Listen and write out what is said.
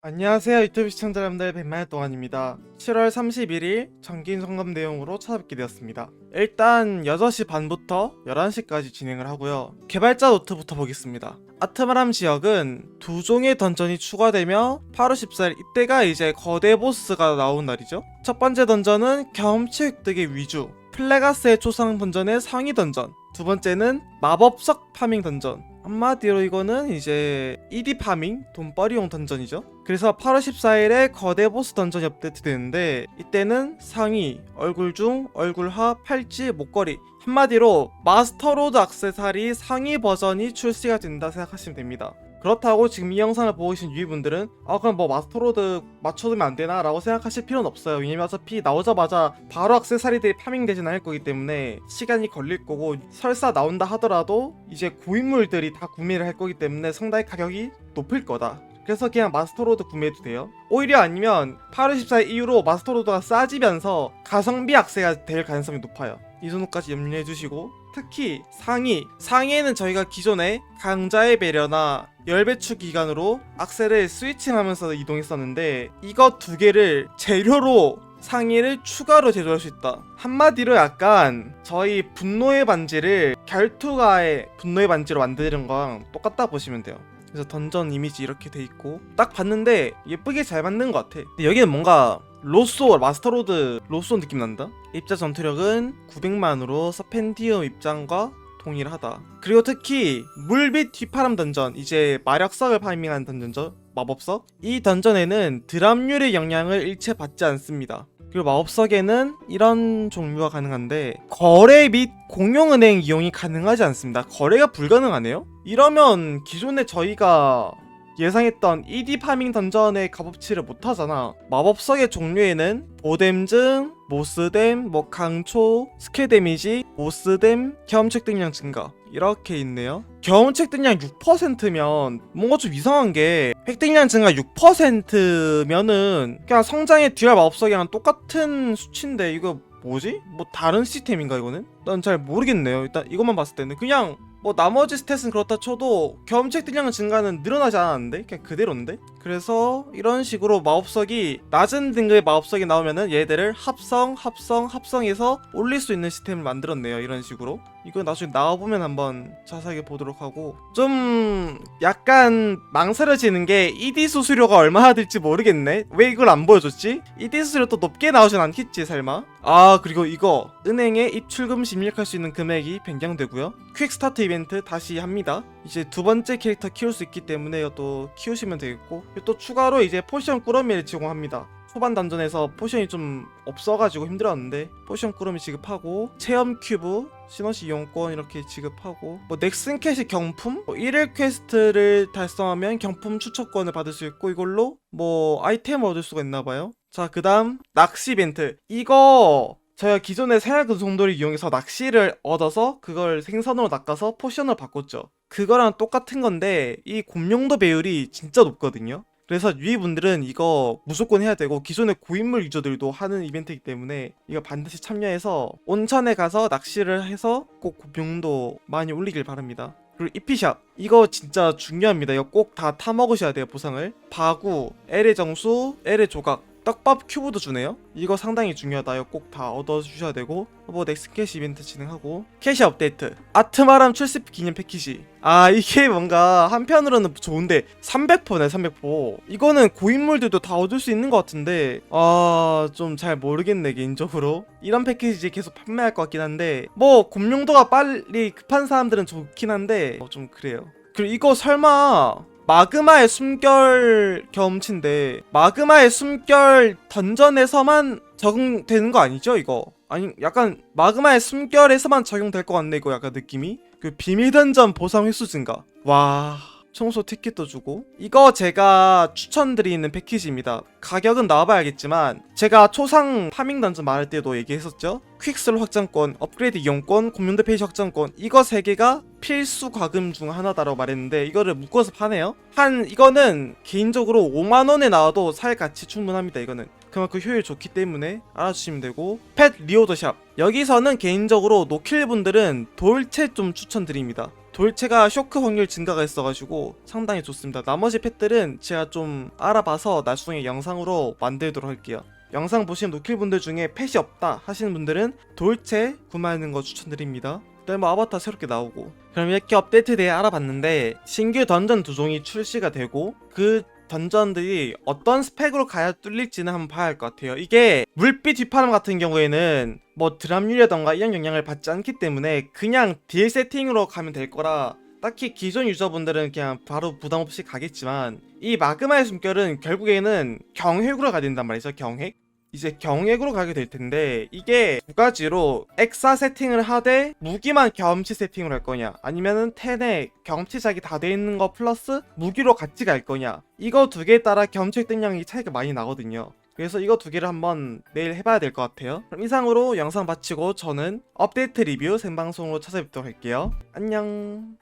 안녕하세요 유튜브 시청자 여러분들. 벤마의 동안입니다. 7월 31일 정기인 점검 내용으로 찾아뵙게 되었습니다. 일단 6시 반부터 11시까지 진행을 하고요. 개발자 노트부터 보겠습니다. 아트마람 지역은 두 종의 던전이 추가되며 8월 14일 이때가 이제 거대 보스가 나온 날이죠. 첫 번째 던전은 경험치 획득의 위주 플레가스의 초상 던전의 상위 던전 두 번째는 마법석 파밍 던전 한마디로 이거는 이제 ED 파밍 돈벌이용 던전이죠. 그래서 8월 14일에 거대 보스 던전이 업데이트 되는데 이때는 상의, 얼굴 중, 얼굴 하, 팔찌, 목걸이 한마디로 마스터로드 악세사리 상위 버전이 출시가 된다 생각하시면 됩니다. 그렇다고 지금 이 영상을 보고 계신 유이분들은 아 그럼 뭐 마스터로드 맞춰두면 안 되나? 라고 생각하실 필요는 없어요. 왜냐면 어차피 나오자마자 바로 악세사리들이 파밍되진 않을 거기 때문에 시간이 걸릴 거고 설사 나온다 하더라도 이제 고인물들이 다 구매를 할 거기 때문에 상당히 가격이 높을 거다. 그래서 그냥 마스터로드 구매해도 돼요? 오히려 아니면 8월 14일 이후로 마스터로드가 싸지면서 가성비 악세가 될 가능성이 높아요 이 정도까지 염려해 주시고 특히 상위 상위에는 저희가 기존에 강자의 배려나 열배추 기간으로 악셀을 스위칭하면서 이동했었는데 이거 두 개를 재료로 상의를 추가로 제조할 수 있다. 한마디로 약간 저희 분노의 반지를 결투가의 분노의 반지로 만드는 거랑 똑같다 보시면 돼요. 그래서 던전 이미지 이렇게 돼 있고 딱 봤는데 예쁘게 잘 만든 것 같아. 근데 여기는 뭔가 로쏘 마스터로드 로쏘 느낌 난다. 입자 전투력은 900만으로 서펜디움 입장과 동일하다. 그리고 특히 물빛 휘파람 던전 이제 마력석을 파밍하는 던전죠. 마법석 이 던전에는 드랍률의 영향을 일체 받지 않습니다. 그리고 마법석에는 이런 종류가 가능한데 거래 및 공용은행 이용이 가능하지 않습니다. 거래가 불가능하네요. 이러면 기존에 저희가 예상했던 ED 파밍 던전의 값어치를 못하잖아. 마법석의 종류에는 보뎀증, 모스뎀, 뭐 강초, 스케 데미지, 모스뎀, 경험책 등량 증가 이렇게 있네요. 경험책 등량 6%면 뭔가 좀 이상한 게 획득량 증가 6%면은 그냥 성장의 듀얼 마법석이랑 똑같은 수치인데 이거 뭐지? 뭐 다른 시스템인가 이거는? 난 잘 모르겠네요. 일단 이것만 봤을 때는 그냥 뭐 나머지 스탯은 그렇다 쳐도 경험책 딜량 증가는 늘어나지 않았는데 그냥 그대로인데 그래서 이런 식으로 마법석이 낮은 등급의 마법석이 나오면은 얘들을 합성 합성 합성해서 올릴 수 있는 시스템을 만들었네요. 이런 식으로. 이거 나중에 나와보면 한번 자세하게 보도록 하고. 좀 약간 망설여지는 게 ED 수수료가 얼마나 들지 모르겠네. 왜 이걸 안 보여줬지? ED 수수료 또 높게 나오진 않겠지 설마? 아 그리고 이거. 은행에 입출금 시 입력할 수 있는 금액이 변경되고요. 퀵 스타트 이벤트 다시 합니다 이제 두 번째 캐릭터 키울 수 있기 때문에 이것도 키우시면 되겠고 또 추가로 이제 포션 꾸러미를 제공합니다. 초반 단전에서 포션이 좀 없어가지고 힘들었는데 포션 꾸러미 지급하고 체험 큐브 시너시 이용권 이렇게 지급하고 뭐 넥슨 캐시 경품? 뭐 1일 퀘스트를 달성하면 경품 추천권을 받을 수 있고 이걸로 뭐 아이템을 얻을 수가 있나봐요. 자 그 다음 낚시 이벤트. 이거 저희가 기존의 생활그 정도를 이용해서 낚시를 얻어서 그걸 생선으로 낚아서 포션을 바꿨죠 그거랑 똑같은 건데 이 곰룡도 배율이 진짜 높거든요 그래서 유이분들은 이거 무조건 해야 되고 기존의 고인물 유저들도 하는 이벤트이기 때문에 이거 반드시 참여해서 온천에 가서 낚시를 해서 꼭 곰룡도 많이 올리길 바랍니다. 그리고 이피샵 이거 진짜 중요합니다. 이거 꼭 다 타먹으셔야 돼요 보상을. 바구, 엘의 정수, 엘의 조각 떡밥 큐브도 주네요. 이거 상당히 중요하다. 이거 꼭다 얻어주셔야 되고 뭐 넥스 캐시 이벤트 진행하고. 캐시 업데이트. 아트마람 출시 기념 패키지. 아 이게 뭔가 한편으로는 좋은데 300포네 300포. 이거는 고인물들도 다 얻을 수 있는 것 같은데 아 좀 잘 모르겠네 개인적으로. 이런 패키지 계속 판매할 것 같긴 한데 뭐 곰룡도가 빨리 급한 사람들은 좋긴 한데 어, 좀 그래요. 그리고 이거 설마 마그마의 숨결 경험치인데 마그마의 숨결 던전에서만 적용되는 거 아니죠 이거? 아니 약간 마그마의 숨결에서만 적용될 것 같네 이거 약간 느낌이? 그 비밀 던전 보상 횟수 증가. 와 청소 티켓도 주고 이거 제가 추천드리는 패키지입니다. 가격은 나와봐야겠지만 제가 초상 파밍 던전 말할 때도 얘기했었죠. 퀵슬 확장권 업그레이드 이용권 공룡대 페이지 확장권 이거 세 개가 필수 과금 중 하나다라고 말했는데 이거를 묶어서 파네요. 한 이거는 개인적으로 5만원에 나와도 살 가치 충분합니다 이거는. 그만큼 효율 좋기 때문에 알아주시면 되고. 펫 리오더샵. 여기서는 개인적으로 노킬 분들은 돌체 좀 추천드립니다 돌체가 쇼크 확률 증가가 있어가지고 상당히 좋습니다. 나머지 펫들은 제가 좀 알아봐서 나중에 영상으로 만들도록 할게요. 영상 보시는 노킬분들 중에 펫이 없다 하시는 분들은 돌체 구매하는 거 추천드립니다. 그다음에 뭐 아바타 새롭게 나오고 그럼 이렇게 업데이트 대해 알아봤는데 신규 던전 두 종이 출시가 되고 그 던전들이 어떤 스펙으로 가야 뚫릴지는 한번 봐야 할 것 같아요. 이게 물빛 뒷파람 같은 경우에는 뭐 드랍률이라던가 이런 영향을 받지 않기 때문에 그냥 딜 세팅으로 가면 될 거라 딱히 기존 유저분들은 그냥 바로 부담 없이 가겠지만 이 마그마의 숨결은 결국에는 경획으로 가야 된단 말이죠. 경획. 이제 경액으로 가게 될 텐데 이게 두 가지로 엑사 세팅을 하되 무기만 경험치 세팅을 할 거냐 아니면은 텐에 경험치작이 다돼 있는 거 플러스 무기로 같이 갈 거냐. 이거 두 개에 따라 경험치 획득량이 차이가 많이 나거든요. 그래서 이거 두 개를 한번 내일 해봐야 될 것 같아요. 그럼 이상으로 영상 마치고 저는 업데이트 리뷰 생방송으로 찾아뵙도록 할게요. 안녕